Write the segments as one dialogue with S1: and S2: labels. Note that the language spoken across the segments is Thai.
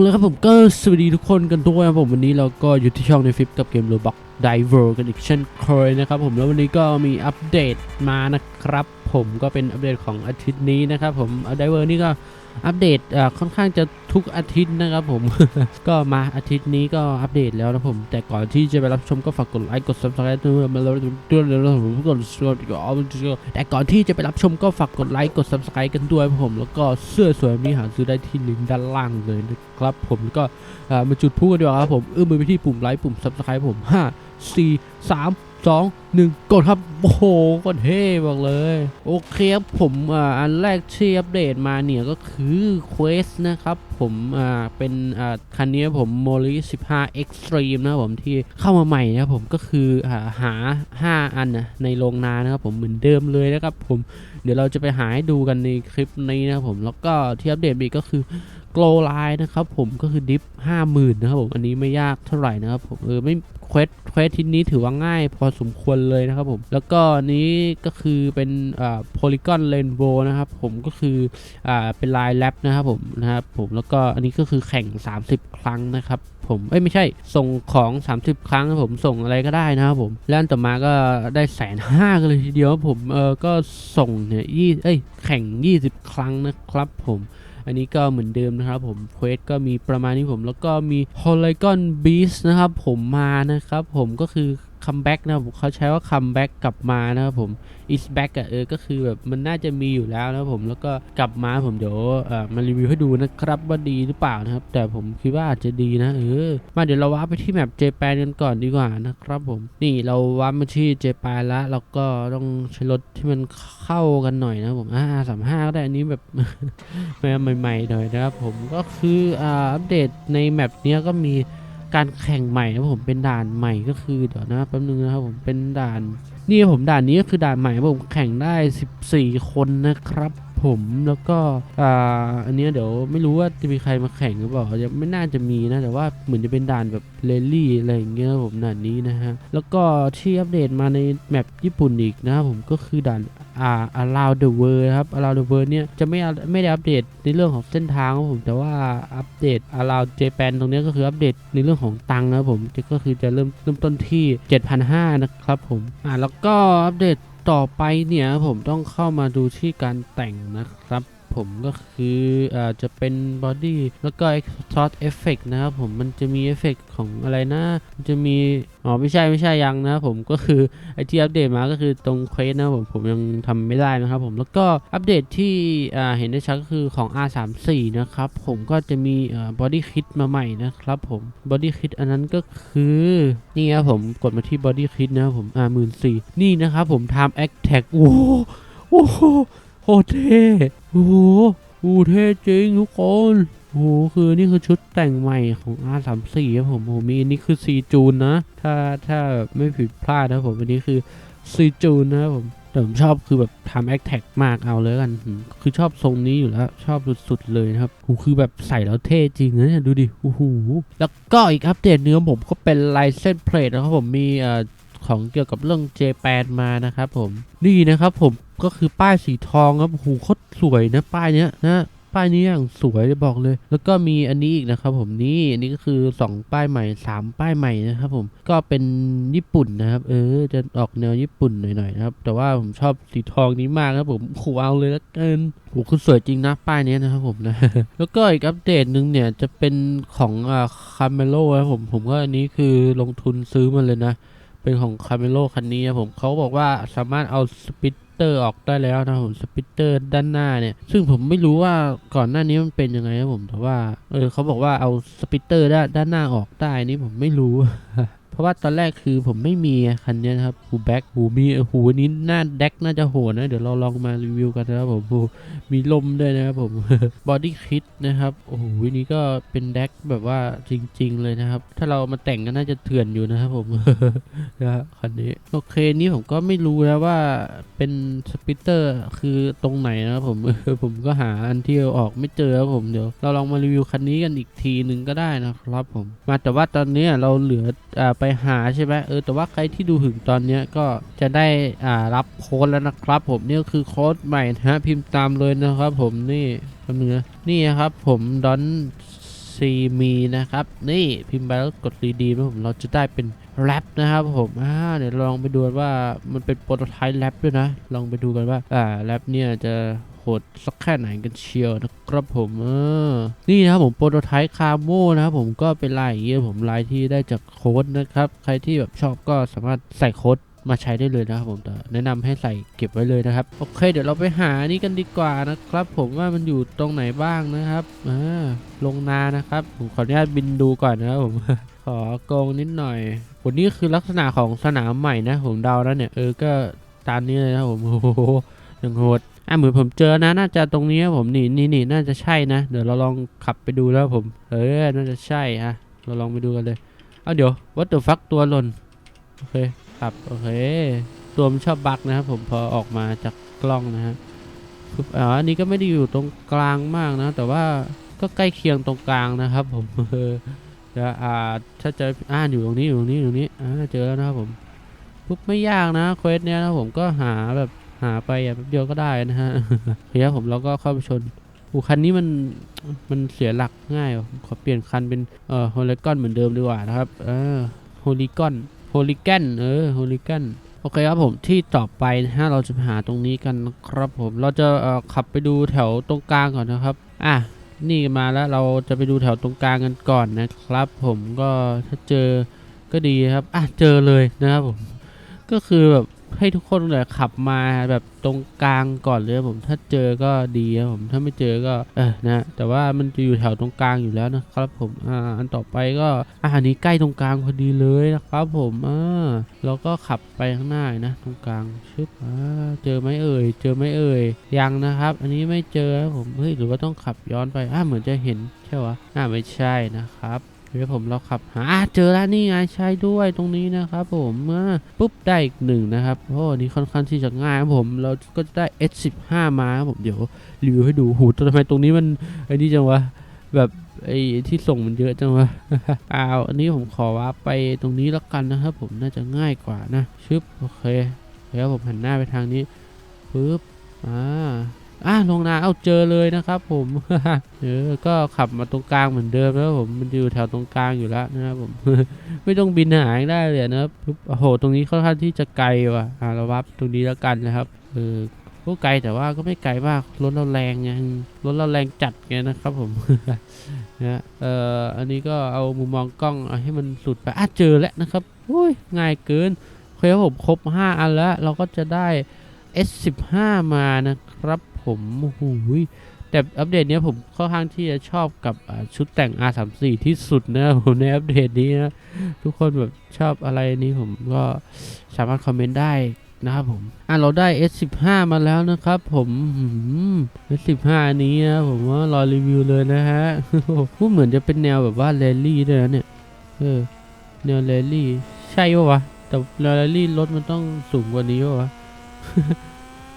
S1: เลยครับผมก็สวัสดีทุกคนกันด้วยครับผมวันนี้เราก็อยู่ที่ช่องในฟิปกับเกม Roblox Diver กันอีกเช่นเคยนะครับผมแล้ววันนี้ก็มีอัปเดตมานะครับ ผมก็เป็นอัปเดตของอาทิตย์นี้นะครับผม Diver นี่ก็อัปเดตค่อนข้างจะทุกอาทิตย์นะครับผม ก็มาอาทิตย์นี้ก็อัปเดตแล้วนะผม แต่ก่อนที่จะไปรับชมก็ฝากกดไลค์กด subscribe ด้วยมาแล้วด้วยแล้วผมกดแต่ก่อนที่จะไปรับชมก็ฝากกดไลค์กด subscribe กันด้วยผม แล้วก็เสื้อสวยนี้หาซื้อได้ที่ลิงก์ด้านล่างเลยนะครับผมก็มาจุดพูกันดีกว่าครับผมเอื้อมมือไปที่ปุ่มไลค์ปุ่ม subscribe ผม5 4 3 2 1 กดครับ โอ้โหก็เท่บอกเลย โอเคครับผมอ่าอันแรกที่อัปเดตมาเนี่ยก็คือเควสนะครับผมอ่าเป็นอ่าคันนี้ผม m o l i 15 Extreme นะครับผมที่เข้ามาใหม่นะครับผมก็คืออ่าหา 5 อันนะในโรงนานะครับผมเหมือนเดิมเลยนะครับผมเดี๋ยวเราจะไปหาให้ดูกันในคลิปนี้นะครับผมแล้วก็ที่อัปเดตอีกก็คือ โกลไลน์นะครับผมก็คือดิฟห้าหมื่นนะครับผมอันนี้ไม่ยากเท่าไหร่นะครับผมเออไม่เควสเควสทิศนี้ถือว่าง่ายพอสมควรเลยนะครับผมแล้วก็อันนี้ก็คือเป็นอ่าโพลีกอนเรนโบนะครับผมก็คืออ่าเป็นลายแรปนะครับผมนะครับผมแล้วก็อันนี้ก็คือแข่ง 30 ครั้งนะครับผมเอ้ยไม่ใช่ส่งของ 30 ครั้งผมส่งอะไรก็ได้นะครับผมแล้วอันต่อมาก็ได้แสนห้ากันเลยทีเดียวผมเออก็ส่งเนี่ยยี่เอ้ยแข่ง 20 ครั้งนะครับผม อันนี้ก็เหมือนเดิมนะครับผมเควสก็มีประมาณนี้ผมแล้วก็มี Polygon Beast นะครับผมมานะครับผมก็คือ คัมแบ็กนะครับผมเขาใช้ว่าคัมแบ็กกลับมานะครับผม is back อะเออ ก็คือแบบมันน่าจะมีอยู่แล้วนะครับผม แล้วก็กลับมาผมเดี๋ยวเอ่อมารีวิวให้ดูนะครับว่าดีหรือเปล่านะครับ แต่ผมคิดว่าอาจจะดีนะเออ มาเดี๋ยวเราว้าไปที่แมปเจแปนกันก่อนดีกว่านะครับผม นี่เราว้าร์ปมาที่เจแปนแล้วเราก็ต้องใช้รถที่มันเข้ากันหน่อยนะครับผมอ่าสามห้าก็ได้อันนี้แบบใหม่ๆหน่อยนะครับผม ก็คืออ่าอัปเดตในแมปเนี้ยก็มี การแข่งใหม่นะครับผมเป็นด่านใหม่ก็คือเดี๋ยวนะแป๊บนึงนะครับผมเป็นด่าน นี่ผมด่านนี้ก็คือด่านใหม่ครับผมแข่งได้ 14 คนนะครับ ผมแล้วก็อ่าอันเนี้ยเดี๋ยวไม่รู้ว่าจะมีใครมาแข่งหรือเปล่ายังไม่น่าจะมีนะแต่ว่าเหมือนจะเป็นด่านแบบเรลลี่อะไรอย่างเงี้ยผมด่านนี้นะฮะแล้วก็ที่อัปเดตมาในแมปญี่ปุ่นอีกนะครับผมก็คือด่านอ่า around the world ครับ around the world เนี่ยจะไม่ไม่ได้อัปเดตในเรื่องของเส้นทางครับผมแต่ว่าอัปเดต around Japan ตรงเนี้ยก็คืออัปเดตในเรื่องของตังค์นะครับผมก็คือจะเริ่มเริ่มต้นที่ 7,500นะครับผมอ่าแล้วก็อัปเดต ต่อไปเนี่ยผมต้องเข้ามาดูที่การแต่งนะครับ ผมก็คืออาจจะเป็นบอดี้แล้วก็ exhaust effect นะครับผมมันจะมีเอฟเฟกของอะไรนะมันจะมีอ๋อไม่ใช่ไม่ใช่ยังนะครับผมก็คือไอที่อัปเดตมาก็คือตรงเควสนะผมผมยังทำไม่ได้นะครับผมแล้วก็อัปเดตที่อ่าเห็นได้ชัดก็คือของ R34 นะครับผมก็จะมีบอดี้คิดมาใหม่นะครับผมบอดี้คิดอันนั้นก็คือนี่ครับผมกดมาที่บอดี้คิดนะครับผมอ่าหมื่นสี่นี่นะครับผม time attack โอ้โหโอ้โหโคตรเท่ โอ้โหโอ้เท่จริงทุกคนโอ้โหคือนี่คือชุดแต่งใหม่ของ R34 ครับผมโอ้มีอันนี้คือ C จูนนะ ถ้าถ้าไม่ผิดพลาดนะผมอันนี้คือ C จูนนะครับผมแต่ผมชอบคือแบบทำแอคแท็กมากเอาเลยกัน คือชอบทรงนี้อยู่แล้ว ชอบสุดๆเลยนะครับโอ้โหคือแบบใส่แล้วเท่จริงนะเนี่ยดูดิโอ้โหแล้วก็อีกอัปเดตเนื้อผมก็เป็นลายเส้นเพลทนะครับผมมีเอ่อ ของเกี่ยวกับเรื่องเจแปนมานะครับผมนี่นะครับผมก็คือป้ายสีทองครับโอ้โคตรสวยนะป้ายเนี้ยนะป้ายนี้อย่างสวยเลยบอกเลย แล้วก็มีอันนี้อีกนะครับผมนี่อันนี้ก็คือ 2 ป้ายใหม่ 3 ป้ายใหม่นะครับผมก็เป็นญี่ปุ่นนะครับ เออ จะออกแนวญี่ปุ่นหน่อยๆนะครับ แต่ว่าผมชอบสีทองนี้มากครับผมขูเอาเลยล้วกันโหคือสวยจริงนะป้ายนี้นะครับผมนะแล้วก็อีกอัปเดตหนึ่งเนี่ยจะเป็นของอ่าคาเมโลครับผมผมก็อันนี้คือลงทุนซื้อมาเลยนะ เป็นของคาเมโลคันนี้ครับผมเขาบอกว่าสามารถเอาสปิตเตอร์ออกได้แล้วนะผมสปิตเตอร์ด้านหน้าเนี่ย ซึ่งผมไม่รู้ว่าก่อนหน้านี้มันเป็นยังไงครับผมแต่ว่าเออเขาบอกว่าเอาสปิตเตอร์ด้านด้านหน้าออกได้นี่ผมไม่รู้ เพราะว่าตอนแรกคือผมไม่มีคันนี้นะครับหูแบ็คหูมีหูนี้หน้าแดกน่าจะโหดนะ เดี๋ยวเราลองมารีวิวกันนะครับผมหูมีลมด้วยนะครับผมบอดี้คิดนะครับ โอ้โหอันนี้ก็เป็นแดกแบบว่าจริง ๆ เลยนะครับ ถ้าเรามาแต่งก็น่าจะเถื่อนอยู่นะครับผมนะครับคันนี้ โอเคนี่ผมก็ไม่รู้แล้วว่าเป็นสปิเตอร์คือตรงไหนนะครับผมผมก็หาอันที่ออกไม่เจอครับผมเดี๋ยวเราลองมารีวิวคันนี้กันอีกทีหนึ่งก็ได้นะครับผมมาแต่ว่าตอนนี้เราเหลืออ่าไปหาใช่ไหมเออแต่ว่าใครที่ดูถึงตอนเนี้ยก็จะได้อ่ารับโค้ดแล้วนะครับ ผมนี่ก็คือโค้ดใหม่นะฮะพิมพ์ตามเลยนะครับ ผมนี่แป๊บนึงนะนี่ครับ ผมดอนซีมีนะครับ นี่พิมพ์ไปแล้วกดรีดีนะผมเราจะได้เป็นแรปนะครับผมอ่าเดี๋ยวลองไปดูว่ามันเป็นโปรโตไทป์แรปด้วยนะ ลองไปดูกันว่าอ่าแรปเนี่ยจะ ดสักแค่ไหนกันเชียวนะครับผมเออนี่นะครับผมโปรโตไทป์คาโมนะครับผมก็เป็นลายอย่างเงี้ยผมลายที่ได้จากโค้ดนะครับ ใครที่แบบชอบก็สามารถใส่โค้ดมาใช้ได้เลยนะครับผมแต่แนะนำให้ใส่เก็บไว้เลยนะครับ โอเค เดี๋ยวเราไปหานี่กันดีกว่านะครับ ผมว่ามันอยู่ตรงไหนบ้างนะครับอ่าลงนานะครับ ผมขออนุญาตบินดูก่อนนะครับผมขอโกงนิดหน่อยวันนี้คือลักษณะของสนามใหม่นะผมเดาแล้วเนี่ยเออก็ตามนี้เลยนะผมโอ้โหยังโหด อะเหมือนผมเจอนะ น่าจะตรงนี้ผมนี่นี่นี่น่าจะใช่นะ เดี๋ยวเราลองขับไปดูแล้วผม เออ น่าจะใช่ฮะ เราลองไปดูกันเลย เอาเดี๋ยว what the fuck ตัวหล่น โอเคครับ โอเค ตัวมันชอบบักนะครับผม พอออกมาจากกล้องนะฮะปึ๊บอ๋ออันนี้ก็ไม่ได้อยู่ตรงกลางมากนะ แต่ว่าก็ใกล้เคียงตรงกลางนะครับ ผมเออเดี๋ยวอ่าถ้าจออ่านอยู่ตรงนี้อยู่ตรงนี้อยู่ตรงนี้อ่าเจอแล้วนะครับผมปุ๊บไม่ยากนะเควสเนี้ยนะผมก็หาแบบ หาไปอะแป๊บเดียวก็ได้นะฮะเฮียผมเราก็เข้าไปชนอูคันนี้มันมันเสียหลักง่ายว่ะขอเปลี่ยนคันเป็นเอ่อโฮลิกอนเหมือนเดิมดีกว่านะครับเออโฮลิกอนโฮลิแกนเออโฮลิแกนโอเคครับผมที่ต่อไปนะฮะเราจะหาตรงนี้กันนะครับผมเราจะเอ่อขับไปดูแถวตรงกลางก่อนนะครับอะนี่มาแล้วเราจะไปดูแถวตรงกลางกันก่อนนะครับ ผมก็ถ้าเจอก็ดีครับอะเจอเลยนะครับผมก็คือแบบ ให้ทุกคนเลยขับมาแบบตรงกลางก่อนเลยผมถ้าเจอก็ดีครับผมถ้าไม่เจอก็เออนะแต่ว่ามันจะอยู่แถวตรงกลางอยู่แล้วนะครับผมอ่าอันต่อไปก็อ่าอันนี้ใกล้ตรงกลางพอดีเลยนะครับ ผมอ่าเราก็ขับไปข้างหน้านะ ตรงกลางชึบอ่าเจอไหมเอ่ย เจอไหมเอ่ยยังนะครับ อันนี้ไม่เจอผมเฮ้ยหรือว่าต้องขับย้อนไปอ่าเหมือนจะเห็นใช่วะอ่าไม่ใช่นะครับ เดี๋ยวผมเราขับหาเจอแล้วนี่ไงใช่ด้วยตรงนี้นะครับผมอ่าปุ๊บได้อีกหนึ่งนะครับโอ้นี่ค่อนข้างที่จะง่ายครับผมเราก็จะได้ S15 มาครับผมเดี๋ยวรีวิวให้ดูหูทำไมตรงนี้มันไอ้นี่จังวะแบบไอ้ที่ส่งมันเยอะจังวะอ้าวอันนี้ผมขอว่าไปตรงนี้แล้วกันนะครับผมน่าจะง่ายกว่านะชึบโอเคแล้วผมหันหน้าไปทางนี้ปึ๊บอ่า อ่าลงนาเอาเจอเลยนะครับผมเออก็ขับมาตรงกลางเหมือนเดิมแล้วผมมันอยู่แถวตรงกลางอยู่แล้วนะครับผม ไม่ต้องบินหายได้เลยนะครับปึ๊บโอ้โหตรงนี้ค่อนข้างที่จะไกลว่ะอ่าเราวับตรงนี้แล้วกันนะครับเออก็ไกลแต่ว่าก็ไม่ไกลมากรถเราแรงไงรถเราแรงจัดไงนะครับผมนะเอ่ออันนี้ก็เอามุมมองกล้องให้มันสุดไปอะเจอแล้วนะครับโอ้ยง่ายเกินโอเคครับผมครบ 5 อันแล้ว เราก็จะได้ S15 มานะครับ ผมโอ้โหยแต่อัปเดตเนี้ยผมค่อนข้างที่จะชอบกับชุดแต่ง R34 ที่สุดนะครับผมในอัปเดตนี้นะทุกคนแบบชอบอะไรนี้ผมก็สามารถคอมเมนต์ได้นะครับผม อะเราได้ S15 มาแล้วนะครับผม S15 นี้นะผมว่ารอรีวิวเลยนะฮะพูดเหมือนจะเป็นแนวแบบว่าแรลลี่ด้วยนะเนี่ย เออ แนวแรลลี่ ใช่ปะวะ แต่แรลลี่รถมันต้องสูงกว่านี้ปะวะ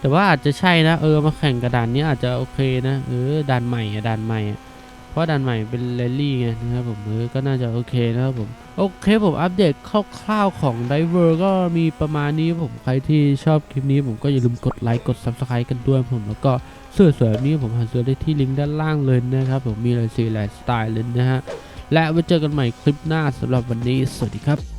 S1: แต่ว่าอาจจะใช่นะเออมาแข่งกระดานนี้อาจจะโอเคนะเออด่านใหม่อะด่านใหม่อะเพราะด่านใหม่เป็นแรลลี่ไงนะครับผมเออก็น่าจะโอเคนะครับผมโอเคผมอัปเดตคร่าวๆของ Diver ก็มีประมาณนี้ผมใครที่ชอบคลิปนี้ผมก็อย่าลืมกดไลค์กด Subscribe กันด้วยผมแล้วก็เสื้อสวยแบบนี้ผมหาซื้อได้ที่ลิงก์ด้านล่างเลยนะครับผมมีหลายสีหลายสไตล์เลยนะฮะและไว้เจอกันใหม่คลิปหน้าสำหรับวันนี้สวัสดีครับ